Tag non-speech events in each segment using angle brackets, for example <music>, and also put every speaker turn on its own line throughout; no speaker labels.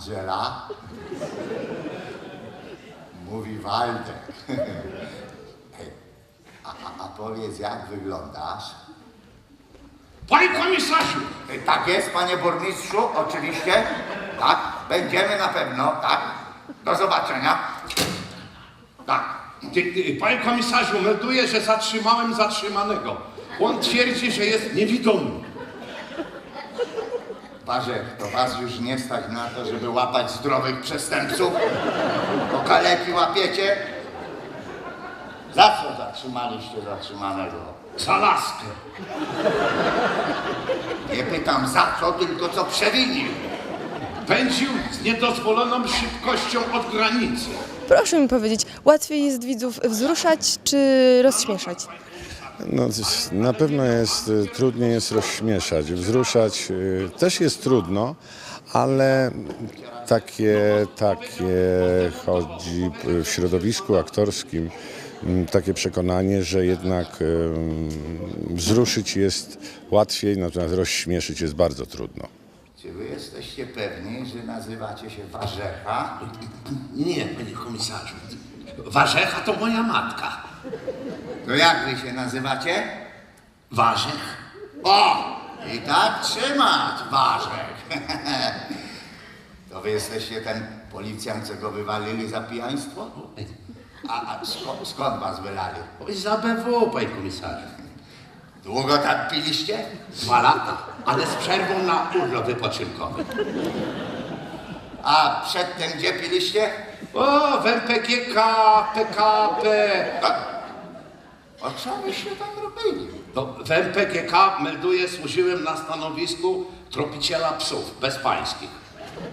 Angela. Mówi Waldek. A, a, a powiedz, jak wyglądasz?
Panie komisarzu!
Tak jest, panie burmistrzu, oczywiście. Tak, będziemy na pewno, tak. Do zobaczenia. Tak.
Panie komisarzu, melduję, że zatrzymałem zatrzymanego. On twierdzi, że jest niewidomy.
Warzek, to was już nie stać na to, żeby łapać zdrowych przestępców? Bo kaleki łapiecie? Za co zatrzymaliście zatrzymanego?
Za laskę.
Nie pytam za co, tylko co przewinił.
Pędził z niedozwoloną szybkością od granicy.
Proszę mi powiedzieć, łatwiej jest widzów wzruszać czy rozśmieszać?
No, na pewno jest y, trudniej jest rozśmieszać, wzruszać y, też jest trudno, ale takie, takie chodzi w środowisku aktorskim mm, takie przekonanie, że jednak wzruszyć jest łatwiej, natomiast rozśmieszyć jest bardzo trudno.
Czy wy jesteście pewni, że nazywacie się Warzecha?
Nie, panie komisarzu. Warzecha to moja matka.
To jak wy się nazywacie?
Warzech?
O! I tak trzymać, Warzek. <laughs> To wy jesteście ten policjant, co go wywalili za pijaństwo? A, a skąd, skąd was wylali?
Oj, Za BW, panie komisarzu.
Długo tak piliście?
Dwa lata, ale z przerwą na urlop wypoczynkowy.
A przedtem gdzie piliście?
O, w MPGK, PKP.
O co wyście tam robili?
No, w MPGK melduję, służyłem na stanowisku tropiciela psów bezpańskich.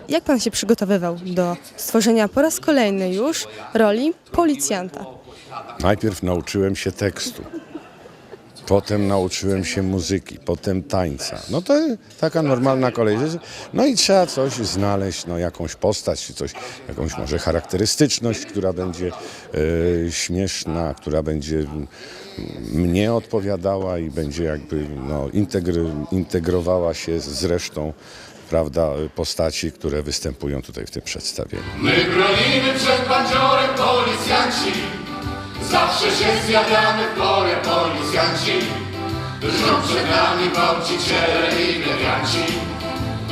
Jak pan się przygotowywał do stworzenia po raz kolejny już roli policjanta?
Najpierw nauczyłem się tekstu, potem nauczyłem się muzyki, potem tańca. No to taka normalna kolej. No i trzeba coś znaleźć, no jakąś postać, czy coś, jakąś może charakterystyczność, która będzie e, śmieszna, która będzie mnie odpowiadała i będzie jakby no, integry, integrowała się z resztą prawda, postaci, które występują tutaj w tym przedstawieniu.
My bronimy przed policjanci Zawsze się zjawiamy w porę policjanci Drżą przed nami gwałciciele i dewianci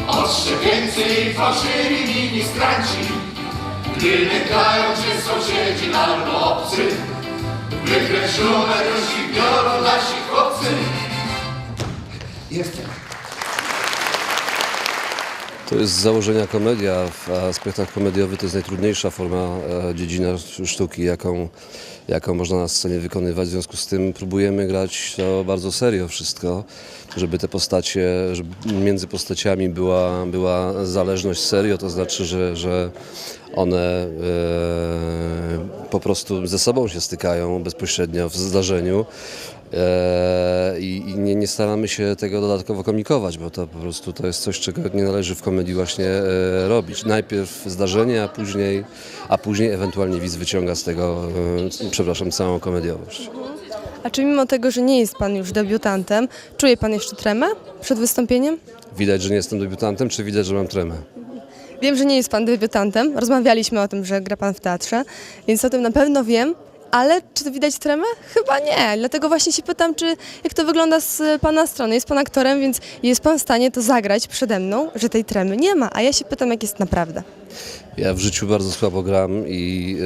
Odszczepieńcy i fałszywi ministranci Gdy nękają cię sąsiedzi albo obcy Wykręć numer, już ich biorą nasi chłopcy
Jestem.
To jest z założenia komedia. W aspektach komediowych to jest najtrudniejsza forma e, dziedzina sztuki, jaką, jaką można na scenie wykonywać. W związku z tym próbujemy grać to bardzo serio wszystko, żeby te postacie, żeby między postaciami była, była zależność serio, to znaczy, że, że one e, po prostu ze sobą się stykają bezpośrednio w zdarzeniu. E, I, i nie, nie staramy się tego dodatkowo komikować, bo to po prostu to jest coś, czego nie należy w komedii właśnie e, robić. Najpierw zdarzenie, a później, a później ewentualnie widz wyciąga z tego, e, przepraszam, całą komediowość.
A czy mimo tego, że nie jest pan już debiutantem, czuje pan jeszcze tremę przed wystąpieniem?
Widać, że nie jestem debiutantem, czy widać, że mam tremę?
Wiem, że nie jest pan debiutantem. Rozmawialiśmy o tym, że gra pan w teatrze, więc o tym na pewno wiem. Ale czy widać tremę? Chyba nie. Dlatego właśnie się pytam, czy jak to wygląda z pana strony. Jest pan aktorem, więc jest pan w stanie to zagrać przede mną, że tej tremy nie ma. A ja się pytam, jak jest naprawdę.
Ja w życiu bardzo słabo gram i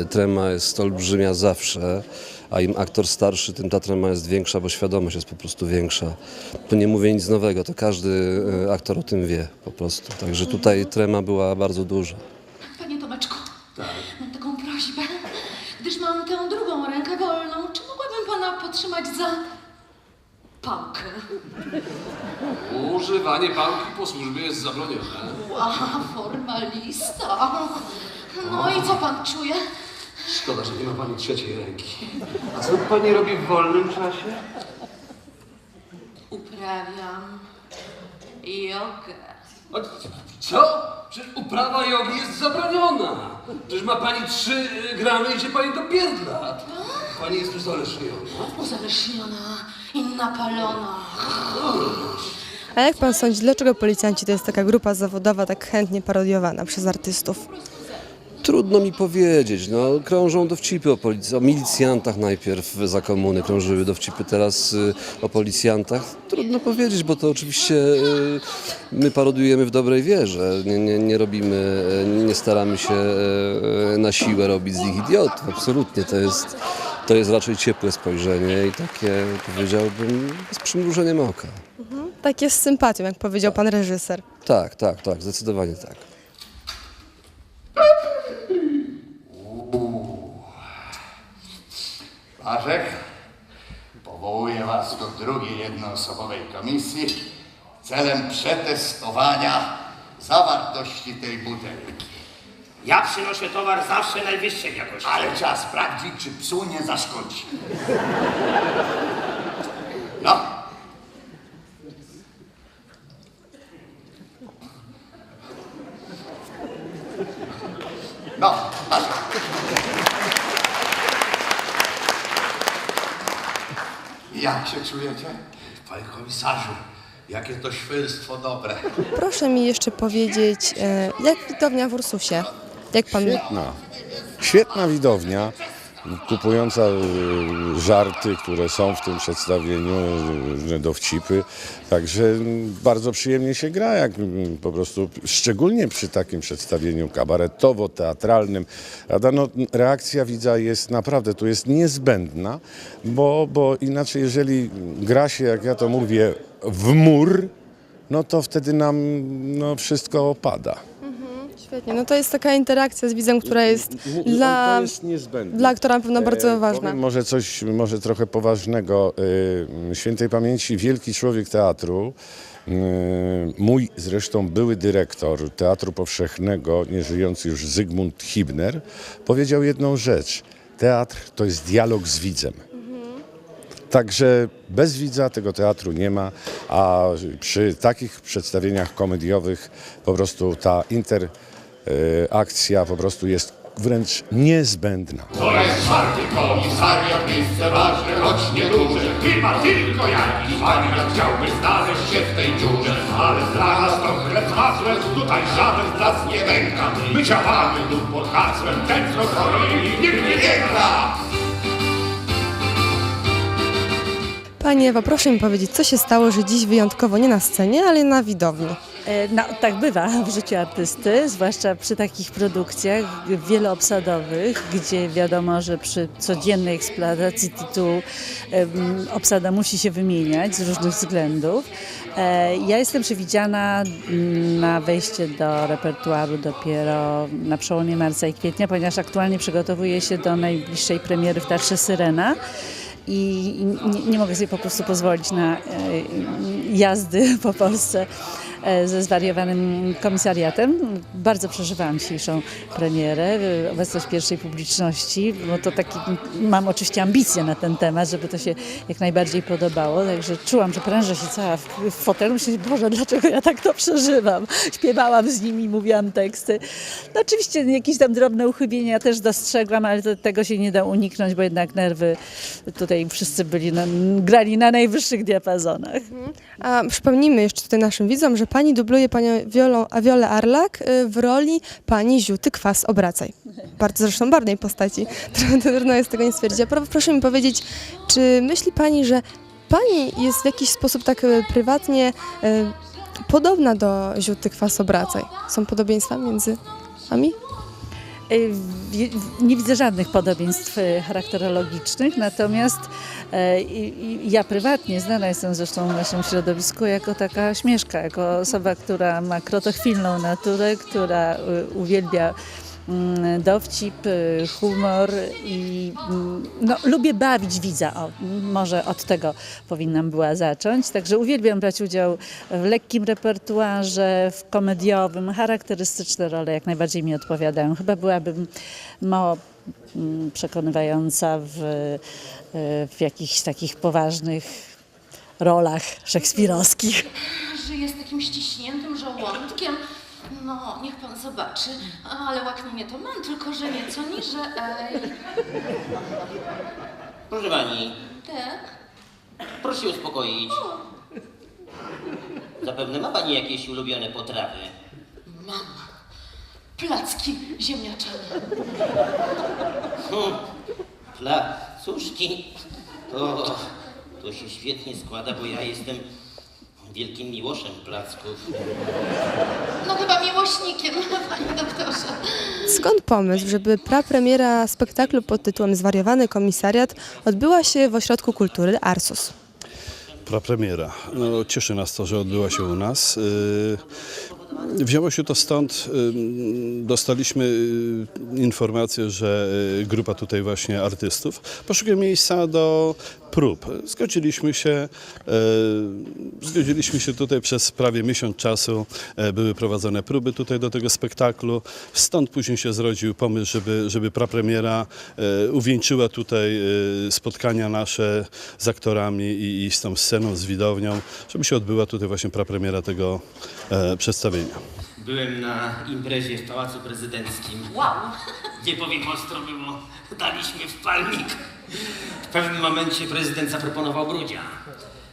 e, trema jest olbrzymia zawsze, a im aktor starszy, tym ta trema jest większa, bo świadomość jest po prostu większa. To nie mówię nic nowego, to każdy e, aktor o tym wie po prostu. Także tutaj trema była bardzo duża.
Używanie pałki po służbie jest zabronione.
Ła, formalista. No i co pan czuje?
Szkoda, że nie ma pani trzeciej ręki. A co pani robi w wolnym czasie?
Uprawiam jogę.
A co? Przecież uprawa jogi jest zabroniona. Przecież ma pani trzy y, gramy i się pani dopierdla. Pani jest uzależniona.
Uzależniona i napalona.
A jak pan sądzi, dlaczego policjanci to jest taka grupa zawodowa tak chętnie parodiowana przez artystów?
Trudno mi powiedzieć. No, krążą dowcipy o, polic- o milicjantach najpierw za komuny, krążyły dowcipy teraz y, o policjantach. Trudno powiedzieć, bo to oczywiście y, my parodujemy w dobrej wierze. Nie, nie, nie robimy, y, nie staramy się y, na siłę robić z nich idiotów. Absolutnie. To jest, to jest raczej ciepłe spojrzenie i takie, powiedziałbym, z przymrużeniem oka.
Takie z sympatią, jak powiedział pan reżyser.
Tak, tak, tak, zdecydowanie tak.
Ważek, powołuję Was do drugiej jednoosobowej komisji celem przetestowania zawartości tej butelki.
Ja przynoszę towar zawsze najwyższej jakości.
Ale trzeba sprawdzić, czy psu nie zaszkodzi. No. No, Ważek. Jak się czujecie?
Panie komisarzu, jakie to świństwo dobre.
Proszę mi jeszcze powiedzieć, e, jak widownia w Ursusie? Jak pan...
Świetna. Świetna widownia, kupująca y, żarty, które są w tym przedstawieniu, różne dowcipy. Także mm, bardzo przyjemnie się gra, jak mm, po prostu, szczególnie przy takim przedstawieniu kabaretowo-teatralnym. No, reakcja widza jest naprawdę, tu jest niezbędna, bo, bo inaczej jeżeli gra się, jak ja to mówię, w mur, no to wtedy nam no, wszystko opada.
Świetnie, no to jest taka interakcja z widzem, która jest
M-
dla,
to jest niezbędne.
dla aktora na pewno bardzo
E,
ważna.
Powiem może coś, może trochę poważnego. E, Świętej pamięci wielki człowiek teatru, e, mój zresztą były dyrektor Teatru Powszechnego, nieżyjący już Zygmunt Hibner, powiedział jedną rzecz. Teatr to jest dialog z widzem. Także bez widza tego teatru nie ma, a przy takich przedstawieniach komediowych po prostu ta interakcja po prostu jest wręcz niezbędna.
To jest czwarty komisariat, miejsce ważne, choć nieduże. Chyba tylko jakiś wariat chciałby znaleźć się w tej dziurze. Ale dla nas to chleb masłem, tutaj żaden z nas nie pęka. My działamy tu pod hasłem, ten co chory nikt nie wieka.
Pani Ewa, proszę mi powiedzieć, co się stało, że dziś wyjątkowo nie na scenie, ale na widowni?
No, tak bywa w życiu artysty, zwłaszcza przy takich produkcjach wieloobsadowych, gdzie wiadomo, że przy codziennej eksploatacji tytułu obsada musi się wymieniać z różnych względów. E, Ja jestem przewidziana mm, na wejście do repertuaru dopiero na przełomie marca i kwietnia, ponieważ aktualnie przygotowuję się do najbliższej premiery w Teatrze Syrena i nie, nie mogę sobie po prostu pozwolić na e, jazdy po Polsce ze zwariowanym komisariatem. Bardzo przeżywałam dzisiejszą premierę, e, obecność pierwszej publiczności, bo to taki, mam oczywiście ambicje na ten temat, żeby to się jak najbardziej podobało, także czułam, że prężę się cała w, w fotelu, myślę, Boże, dlaczego ja tak to przeżywam? Śpiewałam z nimi, mówiłam teksty. No oczywiście jakieś tam drobne uchybienia też dostrzegłam, ale to, tego się nie da uniknąć, bo jednak nerwy tutaj wszyscy byli, na, grali na najwyższych diapazonach.
A przypomnijmy jeszcze tutaj naszym widzom, że pani dubluje panią Wiolą, Wiolę Arlak y, w roli pani Ziuty Kwas Obracaj. Bardzo zresztą barwnej postaci. Trudno jest tego nie stwierdzić. Proszę mi powiedzieć, czy myśli pani, że pani jest w jakiś sposób tak y, prywatnie y, podobna do Ziuty Kwas Obracaj? Są podobieństwa między wami?
Wi- Nie widzę żadnych podobieństw e, charakterologicznych, natomiast e, ja prywatnie znana jestem zresztą w naszym środowisku jako taka śmieszka, jako osoba, która ma krotochwilną naturę, która e, uwielbia dowcip, e, humor i mm, no, lubię bawić widza. O, może od tego powinnam była zacząć. Także uwielbiam brać udział w lekkim repertuarze, w komediowym. Charakterystyczne role jak najbardziej mi odpowiadają. Chyba byłabym mało mm, przekonywająca w, e, w jakichś takich poważnych rolach szekspirowskich.
Żyje z takim ściśniętym żołądkiem. No, niech pan zobaczy. Ale łaknienie to mam, tylko że nieco niżej.
Proszę pani,
Tak?
proszę się uspokoić. Za zapewne ma pani jakieś ulubione potrawy.
Mam placki ziemniaczane.
Hmm. Placuszki. O, to się świetnie składa, bo ja jestem wielkim miłoszem placków.
No chyba miłośnikiem, <laughs> panie doktorze.
Skąd pomysł, żeby prapremiera spektaklu pod tytułem Zwariowany komisariat odbyła się w Ośrodku Kultury Arsus?
Prapremiera. No, cieszy nas to, że odbyła się u nas. Yy, Wzięło się to stąd, dostaliśmy yy, informację, że yy, grupa tutaj właśnie artystów poszukuje miejsca do prób. Zgodziliśmy się, yy, zgodziliśmy się tutaj przez prawie miesiąc czasu, yy, były prowadzone próby tutaj do tego spektaklu. Stąd później się zrodził pomysł, żeby, żeby prapremiera yy, uwieńczyła tutaj spotkania nasze z aktorami i, i z tą sceną, z widownią, żeby się odbyła tutaj właśnie prapremiera tego e,
Byłem na imprezie w Pałacu Prezydenckim.
Wow.
Nie powiem ostro było, daliśmy w palnik. W pewnym momencie prezydent zaproponował brudzia.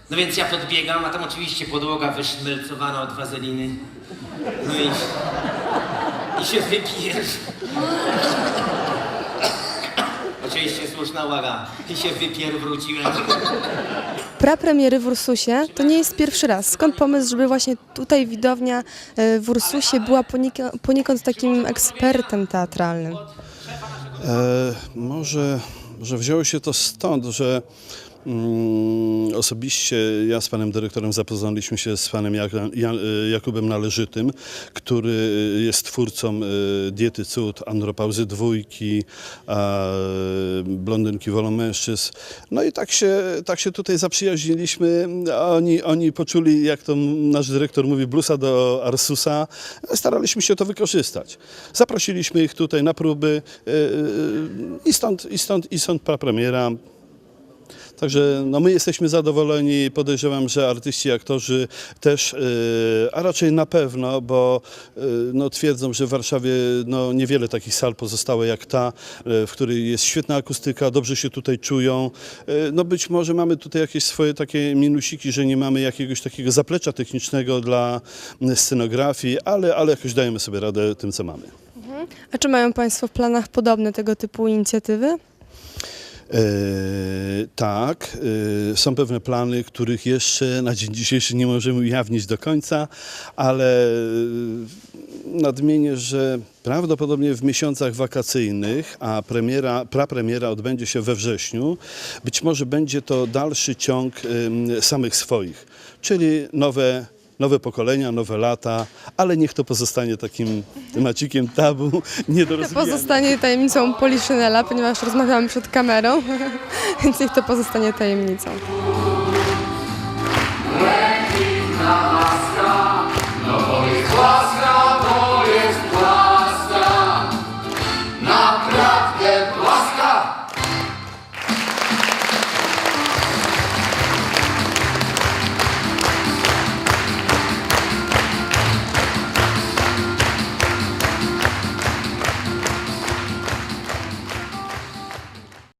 No więc ja podbiegam, a tam oczywiście podłoga wyszmelcowana od wazeliny. No i, i się wypijesz. Oczywiście słuszna uwaga. I się wypier wróciłem.
Prapremiery w Ursusie to nie jest pierwszy raz. Skąd pomysł, żeby właśnie tutaj widownia e, w Ursusie była poniekąd, poniekąd takim ekspertem teatralnym?
E, może, może wzięło się to stąd, że osobiście ja z panem dyrektorem zapoznaliśmy się z panem Jakubem Należytym, który jest twórcą e, diety cud, andropauzy dwójki, blondynki wolą mężczyzn. No i tak się, tak się tutaj zaprzyjaźniliśmy. Oni, oni poczuli, jak to nasz dyrektor mówi, blusa do Arsusa. Staraliśmy się to wykorzystać. Zaprosiliśmy ich tutaj na próby e, i stąd, i stąd, i stąd premiera. Także no, my jesteśmy zadowoleni, podejrzewam, że artyści, aktorzy też, yy, a raczej na pewno, bo yy, no, twierdzą, że w Warszawie no, niewiele takich sal pozostało jak ta, yy, w której jest świetna akustyka, dobrze się tutaj czują. No być może mamy tutaj jakieś swoje takie minusiki, że nie mamy jakiegoś takiego zaplecza technicznego dla scenografii, ale, ale jakoś dajemy sobie radę tym, co mamy.
A czy mają Państwo w planach podobne tego typu inicjatywy?
E, tak, e, są pewne plany, których jeszcze na dzień dzisiejszy nie możemy ujawnić do końca, ale e, nadmienię, że prawdopodobnie w miesiącach wakacyjnych, a premiera, prapremiera odbędzie się we wrześniu, być może będzie to dalszy ciąg samych swoich, czyli nowe nowe pokolenia, nowe lata, ale niech to pozostanie takim temacikiem tabu, <laughs> nie do rozwijania.
pozostanie tajemnicą Poliszynela, ponieważ rozmawiamy przed kamerą, <laughs> więc niech to pozostanie tajemnicą.